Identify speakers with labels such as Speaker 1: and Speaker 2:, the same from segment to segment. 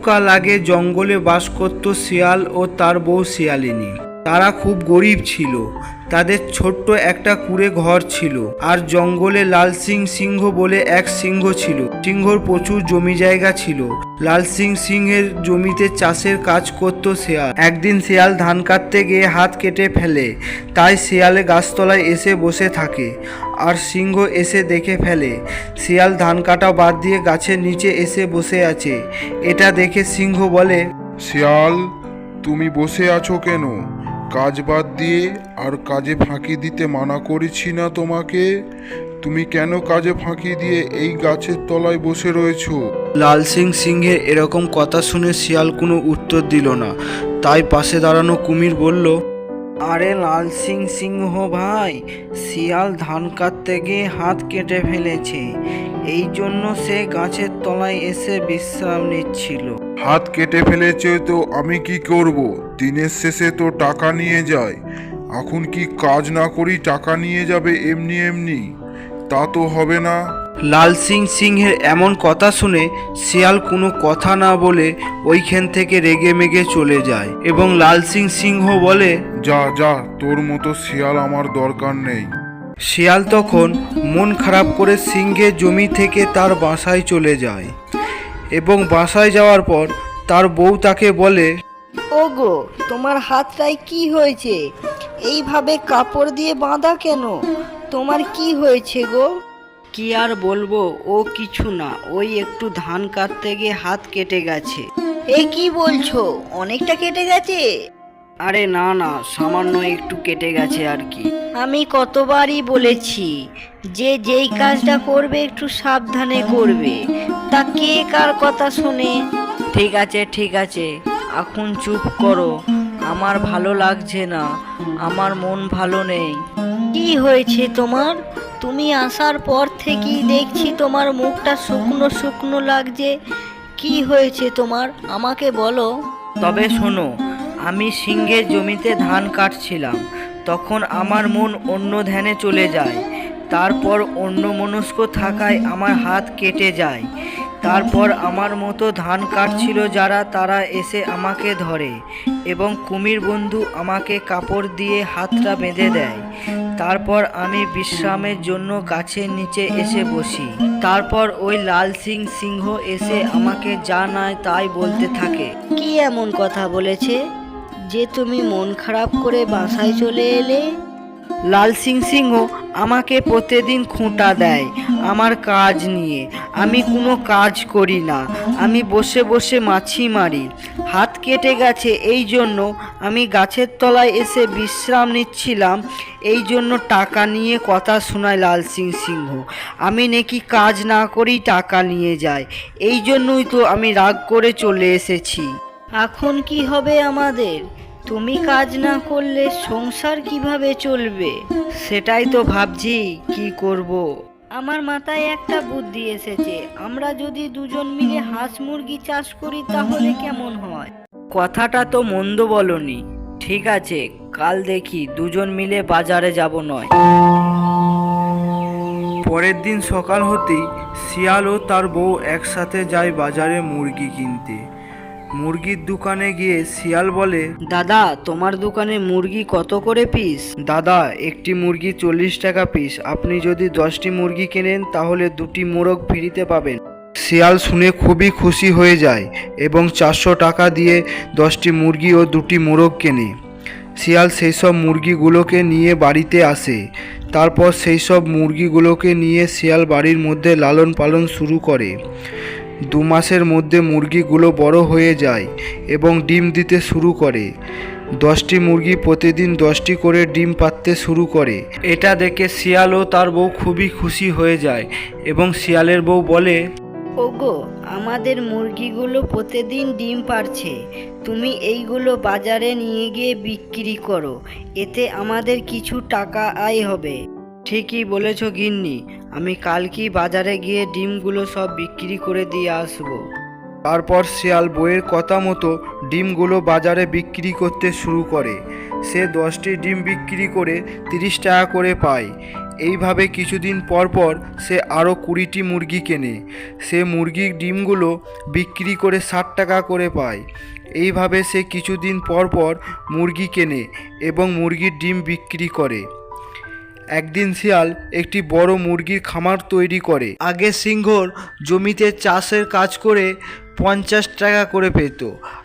Speaker 1: বহুকাল আগে জঙ্গলে বাস করত শিয়াল ও তার বউ শিয়ালিনী। তারা খুব গরিব ছিল। তাদের ছোট্ট একটা কুড়ে ঘর ছিল আর জঙ্গলে লাল সিং সিংহ বলে এক সিংহ ছিল। সিংহর প্রচুর জমি জায়গা ছিল। লাল সিং সিংহের জমিতে চাষের কাজ করত শেয়াল। একদিন শিয়াল ধান কাটতে গিয়ে হাত কেটে ফেলে। তাই শেয়ালে গাছতলায় এসে বসে থাকে আর সিংহ এসে দেখে ফেলে। শিয়াল ধান কাটা বাদ দিয়ে গাছের নিচে এসে বসে আছে। এটা দেখে সিংহ বলে,
Speaker 2: শিয়াল, তুমি বসে আছো কেন? কাজ বাদ দিয়ে আর কাজে ফাঁকি দিতে মানা করেছি না তোমাকে। তুমি কেন কাজে ফাঁকি দিয়ে এই গাছের তলায় বসে রয়েছো?
Speaker 1: লাল সিং সিংহের এরকম কথা শুনে শিয়াল কোনো উত্তর দিল না। তাই পাশে দাঁড়ানো কুমির বলল আরে লাল সিং সিংহ ভাই শিয়াল ধান কাটতে গিয়ে হাত কেটে ফেলেছে। এই জন্য সে গাছের তলায় এসে বিশ্রাম নিচ্ছিল।
Speaker 2: হাত কেটে ফেলেছে তো আমি কি করব? দিনের শেষে তো টাকা নিয়ে যায়। এখন কি কাজ না করি টাকা নিয়ে যাবে এমনি এমনি? তা তো হবে না।
Speaker 1: লাল সিং সিংহের এমন কথা শুনে শিয়াল কোনো কথা না বলে ওইখান থেকে রেগে মেগে চলে যায় এবং লাল সিং সিংহ বলে
Speaker 2: যা যা তোর মতো শিয়াল আমার দরকার নেই।
Speaker 1: শিয়াল তখন মন খারাপ করে সিংহের জমি থেকে তার বাসায় চলে যায়। এবং বাসায় যাওয়ার পর তার বউ তাকে বলে
Speaker 3: ওগো তোমার হাতটায় কি হয়েছে? এইভাবে কাপড় দিয়ে বাঁধা কেন? তোমার কি হয়েছে গো? কি আর বলব ও কিছু না ওই একটু ধান কাটতে গিয়ে হাত কেটে গেছে। এ কি বলছো? অনেকটা কেটে গেছে? আরে না না সামান্য একটু কেটে গেছে আর কি। আমি কতবারই বলেছি যে যেই কাজটা করবে একটু সাবধানে করবে। তা কে কার কথা শোনে? ঠিক আছে ঠিক আছে, এখন চুপ করো। আমার ভালো লাগছে না, আমার মন ভালো নেই। কি হয়েছে তোমার? তুমি আসার পর থেকেই দেখছি তোমার মুখটা শুকনো শুকনো লাগছে। কি হয়েছে তোমার? আমাকে বলো। তবে শোনো, আমি সিংহের জমিতে ধান কাটছিলাম। তখন আমার মন অন্য ধ্যানে চলে যায়। তারপর অন্য মনস্ক থাকায় আমার হাত কেটে যায়। তারপর আমার মতো ধান কাটছিল যারা, তারা এসে আমাকে ধরে এবং কুমির বন্ধু আমাকে কাপড় দিয়ে হাতটা বেঁধে দেয়। তারপর আমি বিশ্রামের জন্য গাছের নিচে এসে বসি। তারপর ওই লাল সিং সিংহ এসে আমাকে যা নয় তাই বলতে থাকে। কি এমন কথা বলেছে? যে তুমি মন খারাপ করে বাসায় চলে এলে? লাল সিং সিংহ আমাকে প্রতিদিন খুঁটা দেয় আমার কাজ নিয়ে। আমি কোনো কাজ করি না। আমি বসে বসে মাছি মারি। হাত কেটে গেছে এই জন্য আমি গাছের তলায় এসে বিশ্রাম নিচ্ছিলাম। এই জন্য টাকা নিয়ে কথা শোনায় লাল সিং সিংহ। আমি নাকি কাজ না করেই টাকা নিয়ে যায় এই জন্যই তো আমি রাগ করে চলে এসেছি। এখন কি হবে আমাদের? তুমি কাজ না করলে সংসার কীভাবে চলবে? সেটাই তো ভাবছি, কি করব? আমার মাথায় একটা বুদ্ধি এসেছে। আমরা যদি দুজন মিলে হাঁস মুরগি চাষ করি তাহলে কেমন হয়? কথাটা তো মন্দ বলনি। ঠিক আছে, কাল দেখি, দুজন মিলে বাজারে যাব নয়।
Speaker 1: পরের দিন সকাল হতেই শিয়াল ও তার বউ একসাথে যায় বাজারে মুরগি কিনতে। মুরগির দোকানে গিয়ে শিয়াল বলে
Speaker 3: দাদা তোমার দোকানে মুরগি কত করে পিস
Speaker 1: দাদা একটি মুরগি চল্লিশ টাকা পিস আপনি যদি দশটি মুরগি কেনেন তাহলে দুটি মোরগ ফ্রিতে পাবেন। শিয়াল শুনে খুবই খুশি হয়ে যায় এবং চারশো টাকা দিয়ে দশটি মুরগি ও দুটি মোরগ কেনে। শিয়াল সেই সব মুরগিগুলোকে নিয়ে বাড়িতে আসে। তারপর সেই সব মুরগিগুলোকে নিয়ে শিয়াল বাড়ির মধ্যে লালন পালন শুরু করে। দু মাসের মধ্যে মুরগিগুলো বড় হয়ে যায় এবং ডিম দিতে শুরু করে। দশটি মুরগি প্রতিদিন দশটি করে ডিম পাততে শুরু করে। এটা দেখে শিয়াল ও তার বউ খুবই খুশি হয়ে যায় এবং শিয়ালের বউ বলে,
Speaker 3: ওগো, আমাদের মুরগিগুলো প্রতিদিন ডিম পারছে তুমি এইগুলো বাজারে নিয়ে গিয়ে বিক্রি করো। এতে আমাদের কিছু টাকা আয় হবে। ঠিকই বলেছ গিন্নি, আমি কালকেই বাজারে গিয়ে ডিমগুলো সব বিক্রি করে দিয়ে আসব।
Speaker 1: তারপর শিয়াল বইয়ের কথা মতো ডিমগুলো বাজারে বিক্রি করতে শুরু করে। সে দশটি ডিম বিক্রি করে তিরিশ টাকা করে পায়। এইভাবে কিছুদিন পর পর সে আরও কুড়িটি মুরগি কেনে। সে মুরগির ডিমগুলো বিক্রি করে ষাট টাকা করে পায়। এইভাবে সে কিছুদিন পর পর মুরগি কেনে এবং মুরগির ডিম বিক্রি করে। একদিন শিয়াল একটি বড় মুরগির খামার তৈরি করে। আগে সিংহর জমিতে চাষের কাজ করে পঞ্চাশ টাকা করে পেত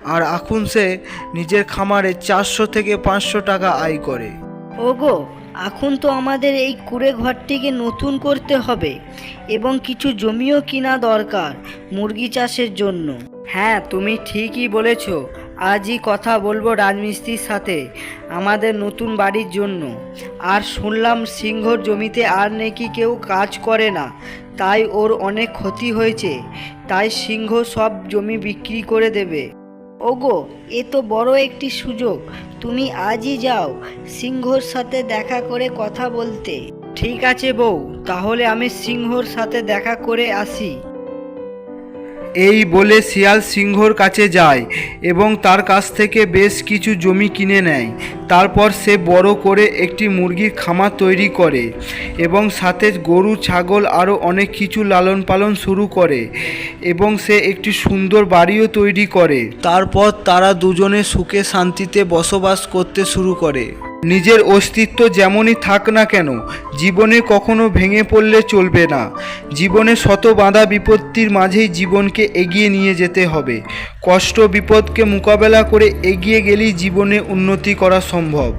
Speaker 1: আর এখন সে নিজের খামারে চারশো থেকে পাঁচশো টাকা আয় করে।
Speaker 3: ওগো এখন তো আমাদের এই কুড়ে ঘরটিকে নতুন করতে হবে এবং কিছু জমিও কিনা দরকার মুরগি চাষের জন্য। হ্যাঁ তুমি ঠিকই বলেছ। আজই কথা বলব রাজমিস্ত্রির সাথে, আমাদের নতুন বাড়ির জন্য। আর শুনলাম সিংহর জমিতে আর নাকি কেউ কাজ করে না, তাই ওর অনেক ক্ষতি হয়েছে, তাই সিংহ সব জমি বিক্রি করে দেবে। ওগো, এ তো বড় একটি সুযোগ, তুমি আজই যাও, সিংহর সাথে দেখা করে কথা বলতে। ঠিক আছে বউ, তাহলে আমি সিংহর সাথে দেখা করে আসি।
Speaker 1: এই বলে শিয়াল সিংহর কাছে যায় এবং তার কাছ থেকে বেশ কিছু জমি কিনে নেয়। তারপর সে বড় করে একটি মুরগির খামার তৈরি করে এবং সাথে গরু, ছাগল আরও অনেক কিছু লালন পালন শুরু করে এবং সে একটি সুন্দর বাড়িও তৈরি করে। তারপর তারা দুজনে সুখে শান্তিতে বসবাস করতে শুরু করে। নিজের অস্তিত্ব যেমনই থাক না কেন, জীবনে কখনো ভেঙে পড়লে চলবে না। জীবনে শত বাঁধা বিপত্তির মাঝেই জীবনকে এগিয়ে নিয়ে যেতে হবে। কষ্ট বিপদকে মোকাবেলা করে এগিয়ে গেলেই জীবনে উন্নতি করা সম্ভব।